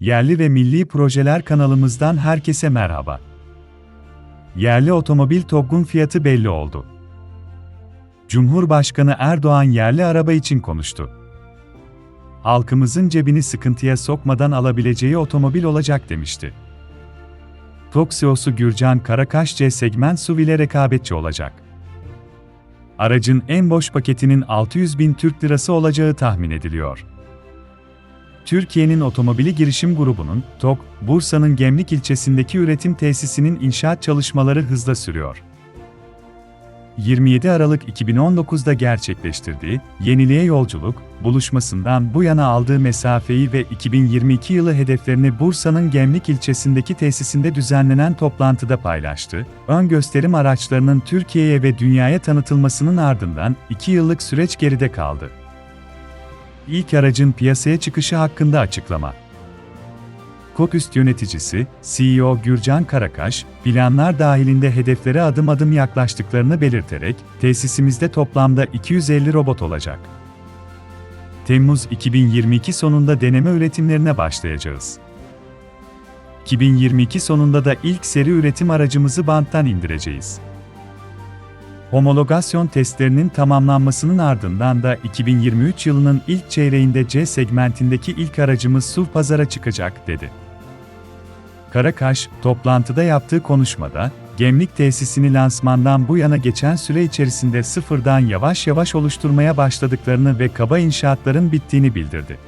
Yerli ve Milli Projeler kanalımızdan herkese merhaba. Yerli otomobil TOGG'un fiyatı belli oldu. Cumhurbaşkanı Erdoğan yerli araba için konuştu. Halkımızın cebini sıkıntıya sokmadan alabileceği otomobil olacak demişti. TOG CEO'su Gürcan Karakaş C segment SUV ile rekabetçi olacak. Aracın en boş paketinin 600 bin Türk lirası olacağı tahmin ediliyor. Türkiye'nin Otomobili Girişim Grubu'nun, TOG, Bursa'nın Gemlik ilçesindeki üretim tesisinin inşaat çalışmaları hızla sürüyor. 27 Aralık 2019'da gerçekleştirdiği Yeniliğe Yolculuk buluşmasından bu yana aldığı mesafeyi ve 2022 yılı hedeflerini Bursa'nın Gemlik ilçesindeki tesisinde düzenlenen toplantıda paylaştı. Ön gösterim araçlarının Türkiye'ye ve dünyaya tanıtılmasının ardından 2 yıllık süreç geride kaldı. İlk aracın piyasaya çıkışı hakkında açıklama. Koküst yöneticisi, CEO Gürcan Karakaş, planlar dahilinde hedeflere adım adım yaklaştıklarını belirterek, tesisimizde toplamda 250 robot olacak. Temmuz 2022 sonunda deneme üretimlerine başlayacağız. 2022 sonunda da ilk seri üretim aracımızı banttan indireceğiz. Homologasyon testlerinin tamamlanmasının ardından da 2023 yılının ilk çeyreğinde C segmentindeki ilk aracımız SUV pazara çıkacak, dedi. Karakaş, toplantıda yaptığı konuşmada, Gemlik tesisini lansmandan bu yana geçen süre içerisinde sıfırdan yavaş yavaş oluşturmaya başladıklarını ve kaba inşaatların bittiğini bildirdi.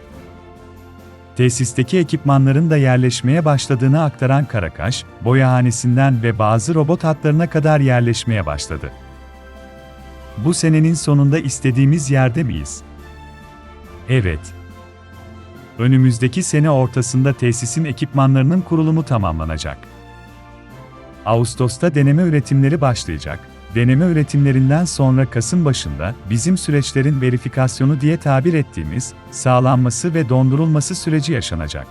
Tesisteki ekipmanların da yerleşmeye başladığını aktaran Karakaş, boyahanesinden ve bazı robot hatlarına kadar yerleşmeye başladı. Bu senenin sonunda istediğimiz yerde miyiz? Evet. Önümüzdeki sene ortasında tesisin ekipmanlarının kurulumu tamamlanacak. Ağustos'ta deneme üretimleri başlayacak. Deneme üretimlerinden sonra Kasım başında bizim süreçlerin verifikasyonu diye tabir ettiğimiz sağlanması ve dondurulması süreci yaşanacak.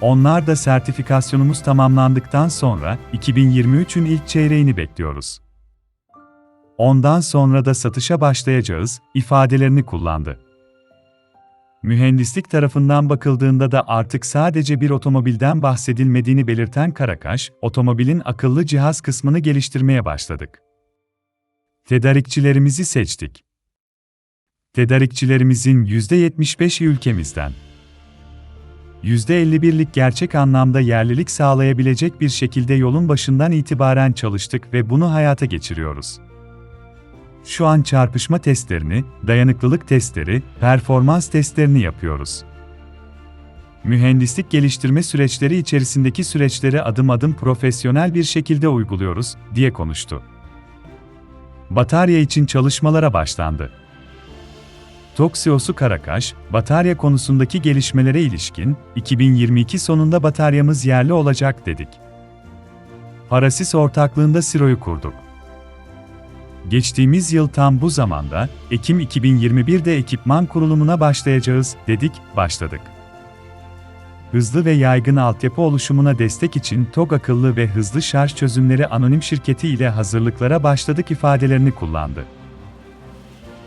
Onlar da sertifikasyonumuz tamamlandıktan sonra 2023'ün ilk çeyreğini bekliyoruz. Ondan sonra da satışa başlayacağız ifadelerini kullandı. Mühendislik tarafından bakıldığında da artık sadece bir otomobilden bahsedilmediğini belirten Karakaş, otomobilin akıllı cihaz kısmını geliştirmeye başladık. Tedarikçilerimizi seçtik. Tedarikçilerimizin %75'i ülkemizden. %51'lik gerçek anlamda yerlilik sağlayabilecek bir şekilde yolun başından itibaren çalıştık ve bunu hayata geçiriyoruz. Şu an çarpışma testlerini, dayanıklılık testleri, performans testlerini yapıyoruz. Mühendislik geliştirme süreçleri içerisindeki süreçleri adım adım profesyonel bir şekilde uyguluyoruz, diye konuştu. Batarya için çalışmalara başlandı. Toksiyosu Karakaş, batarya konusundaki gelişmelere ilişkin, 2022 sonunda bataryamız yerli olacak dedik. Parasis ortaklığında Siro'yu kurduk. Geçtiğimiz yıl tam bu zamanda, Ekim 2021'de ekipman kurulumuna başlayacağız, dedik, başladık. Hızlı ve yaygın altyapı oluşumuna destek için TOG akıllı ve hızlı şarj çözümleri anonim şirketi ile hazırlıklara başladık ifadelerini kullandı.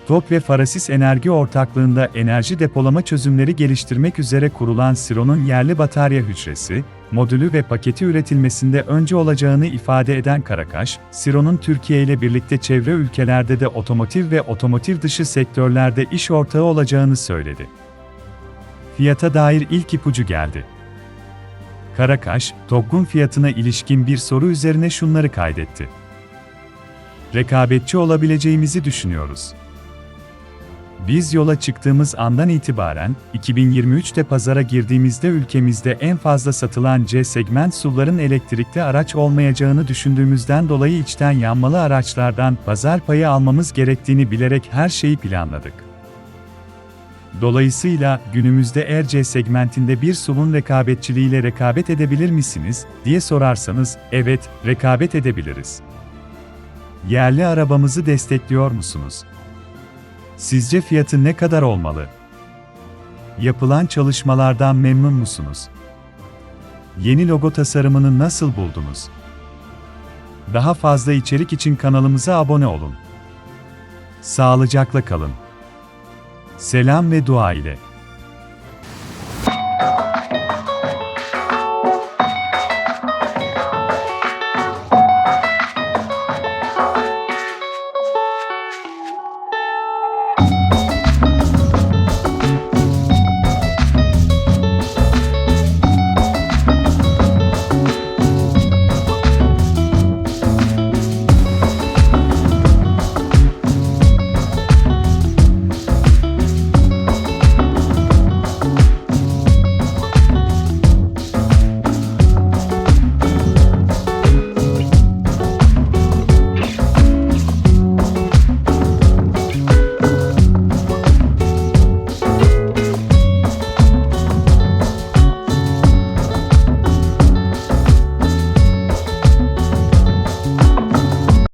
TOG ve Farasis Enerji ortaklığında enerji depolama çözümleri geliştirmek üzere kurulan Siro'nun yerli batarya hücresi, modülü ve paketi üretilmesinde önce olacağını ifade eden Karakaş, Siro'nun Türkiye ile birlikte çevre ülkelerde de otomotiv ve otomotiv dışı sektörlerde iş ortağı olacağını söyledi. Fiyata dair ilk ipucu geldi. Karakaş, TOG'un fiyatına ilişkin bir soru üzerine şunları kaydetti. Rekabetçi olabileceğimizi düşünüyoruz. Biz yola çıktığımız andan itibaren, 2023'te pazara girdiğimizde ülkemizde en fazla satılan C segment SUV'ların elektrikli araç olmayacağını düşündüğümüzden dolayı içten yanmalı araçlardan pazar payı almamız gerektiğini bilerek her şeyi planladık. Dolayısıyla günümüzde eğer C segmentinde bir SUV'un rekabetçiliğiyle rekabet edebilir misiniz diye sorarsanız, evet, rekabet edebiliriz. Yerli arabamızı destekliyor musunuz? Sizce fiyatı ne kadar olmalı? Yapılan çalışmalardan memnun musunuz? Yeni logo tasarımını nasıl buldunuz? Daha fazla içerik için kanalımıza abone olun. Sağlıcakla kalın. Selam ve dua ile.